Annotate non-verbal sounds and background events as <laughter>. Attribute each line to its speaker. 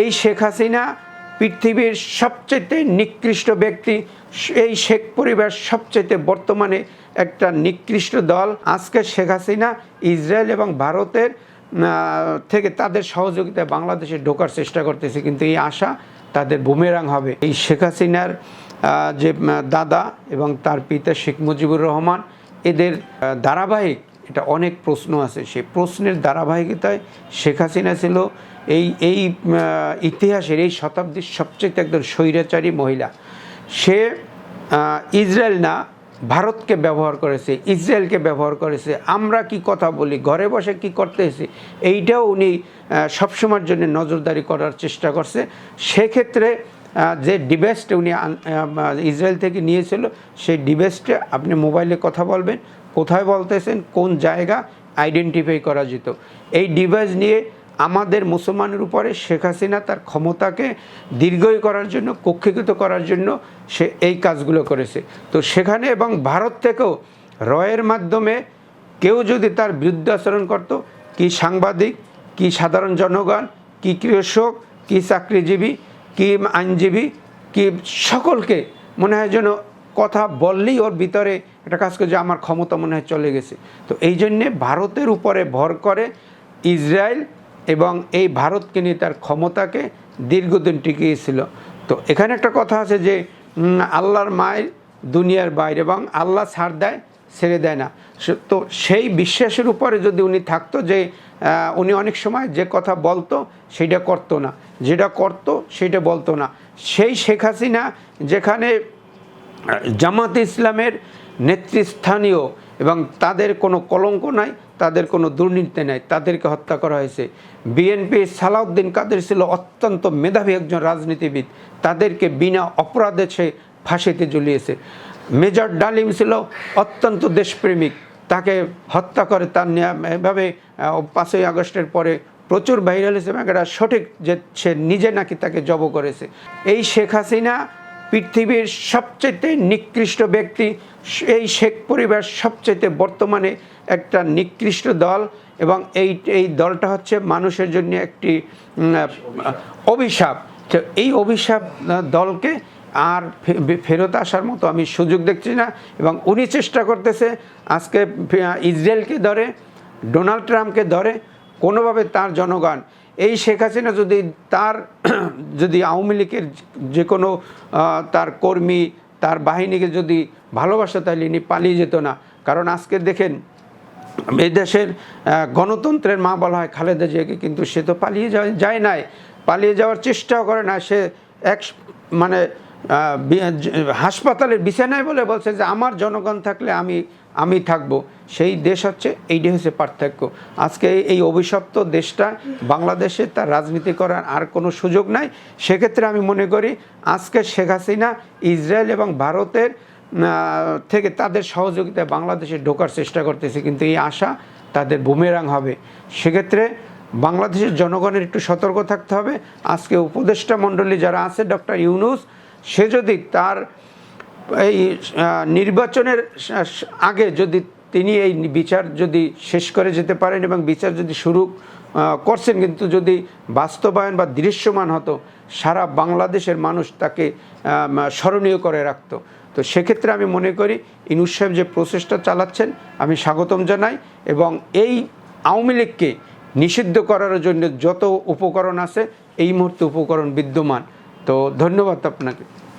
Speaker 1: এই শেখ হাসিনা পৃথিবীর সবচেয়ে নিকৃষ্ট ব্যক্তি, এই শেখ পরিবার সবচেয়ে বর্তমানে একটা নিকৃষ্ট দল। আজকে শেখ হাসিনা ইসরায়েল এবং ভারতের থেকে তাদের সহযোগিতায় বাংলাদেশে ঢোকার চেষ্টা করতেছে, কিন্তু এই আশা তাদের বুমেরাং হবে। এই শেখ হাসিনার যে দাদা এবং তার পিতা শেখ মুজিবুর রহমান, এদের ধারাবাহিক, এটা অনেক প্রশ্ন আছে, সেই প্রশ্নের ধারাবাহিকতায় শেখ হাসিনা ছিল এই এই ইতিহাসের এই শতাব্দীর সবচেয়ে একজন স্বৈরাচারী মহিলা। সে ইসরায়েল না, ভারতকে ব্যবহার করেছে, ইসরায়েলকে ব্যবহার করেছে। আমরা কি কথা বলি, ঘরে বসে কি করতেছি এইটাও উনি সবসময়ের জন্য নজরদারি করার চেষ্টা করছে। সেক্ষেত্রে যে ডিভাইসটা উনি ইসরায়েল থেকে নিয়েছিল, সেই ডিভাইসটা আপনি মোবাইলে কথা বলবেন, কোথায় বলতেছেন, কোন জায়গা আইডেন্টিফাই করা যেত। এই ডিভাইস নিয়ে আমাদের মুসলমানের উপরে শেখ হাসিনা তার ক্ষমতাকে দীর্ঘই করার জন্য কক্ষীকৃত করার জন্য সে এই কাজগুলো করেছে। তো সেখানে এবং ভারত থেকেও রয়ের মাধ্যমে কেউ যদি তার বিরুদ্ধে আচরণ করত, কি সাংবাদিক, কি সাধারণ জনগণ, কি কৃষক, কি চাকরিজীবী, কি আইনজীবী, কি সকলকে মনে হয় যেন কথা বললেই ওর ভিতরে একটা কাজ করে যে আমার ক্ষমতা মনে হয় চলে গেছে। তো এই জন্যে ভারতের উপরে ভর করে ইসরায়েল এবং এই ভারতকে নিয়ে তার ক্ষমতাকে দীর্ঘদিন টিকিয়েছিল। তো এখানে একটা কথা আছে যে আল্লাহর মায়ের দুনিয়ার বাইরে এবং আল্লাহ ছাড় দেয়, ছেড়ে দেয় না। তো সেই বিশ্বাসের উপরে যদি উনি থাকতো যে উনি অনেক সময় যে কথা বলতো সেটা করতো না। যেটা করতো সেটা বলতো না। সেই শেখ হাসিনা যেখানে জামাত ইসলামের নেতৃস্থানীয় এবং তাদের কোনো কলঙ্ক নাই, তাদের কোনো দুর্নীতি নাই। তাদেরকে হত্যা করা হয়েছে। বিএনপি সালাউদ্দিন কাদের ছিল অত্যন্ত মেধাবী একজন রাজনীতিবিদ। তাদেরকে বিনা অপরাধে সে ফাঁসিতে ঝুলিয়েছে। মেজর ডালিম ছিল অত্যন্ত দেশপ্রেমিক। তাকে হত্যা করে তার এভাবে পাঁচই আগস্টের পরে প্রচুর ভাইরাল হয়েছে এবং সঠিক যে সে নিজে নাকি তাকে জব করেছে। এই শেখ হাসিনা পৃথিবীর সবচেয়ে নিকৃষ্ট ব্যক্তি, এই শেখ পরিবার সবচেয়ে বর্তমানে একটা নিকৃষ্ট দল এবং এই এই দলটা হচ্ছে মানুষের জন্য একটি অভিশাপ। তো এই অভিশাপ দলকে আর ফেরত আসার মতো আমি সুযোগ দেখছি না এবং উনি চেষ্টা করতেছে আজকে ইসরায়েলকে ধরে, ডোনাল্ড ট্রাম্পকে ধরে, কোনোভাবে তার জনগণ এই শেখ হাসিনা যদি তার, <clears throat> যদি আওয়ামী লীগের যে কোনো তার কর্মী, তার বাহিনীকে যদি ভালোবাসা, তাহলে ইনি পালিয়ে যেত না। কারণ আজকে দেখেন এই দেশের গণতন্ত্রের মা বলা হয় খালেদা জিয়াকে, কিন্তু সে তো পালিয়ে যায় যায় নাই। পালিয়ে যাওয়ার চেষ্টাও করে না, সে এক মানে হাসপাতালের বিছানায় বলে বলছে যে, আমার জনগণ থাকলে আমি আমি থাকব। সেই দেশ হচ্ছে এইটাই হচ্ছে পার্থক্য। আজকে এই অভিশপ্ত দেশটা বাংলাদেশে তার রাজনীতি করার আর কোনো সুযোগ নাই। সেক্ষেত্রে আমি মনে করি, আজকে শেখ হাসিনা ইসরায়েল এবং ভারতের থেকে তাদের সহযোগিতায় বাংলাদেশে ঢোকার চেষ্টা করতেছে। কিন্তু এই আশা তাদের বুমেরাং হবে। সেক্ষেত্রে বাংলাদেশের জনগণের একটু সতর্ক থাকতে হবে। আজকে উপদেষ্টা মণ্ডলী যারা আছে, ডক্টর ইউনুস, সে যদি তার এই নির্বাচনের আগে যদি তিনি এই বিচার যদি শেষ করে যেতে পারেন এবং বিচার যদি শুরু করছেন, কিন্তু যদি বাস্তবায়ন বা দৃশ্যমান হতো, সারা বাংলাদেশের মানুষ তাকে স্মরণীয় করে রাখতো। তো সেক্ষেত্রে আমি মনে করি, ইনুস সাহেব যে প্রসেসটা চালাচ্ছেন, আমি স্বাগতম জানাই এবং এই আওয়ামী লীগকে নিষিদ্ধ করার জন্য যত উপকরণ আছে এই মুহূর্তে উপকরণ বিদ্যমান। তো ধন্যবাদ আপনাকে।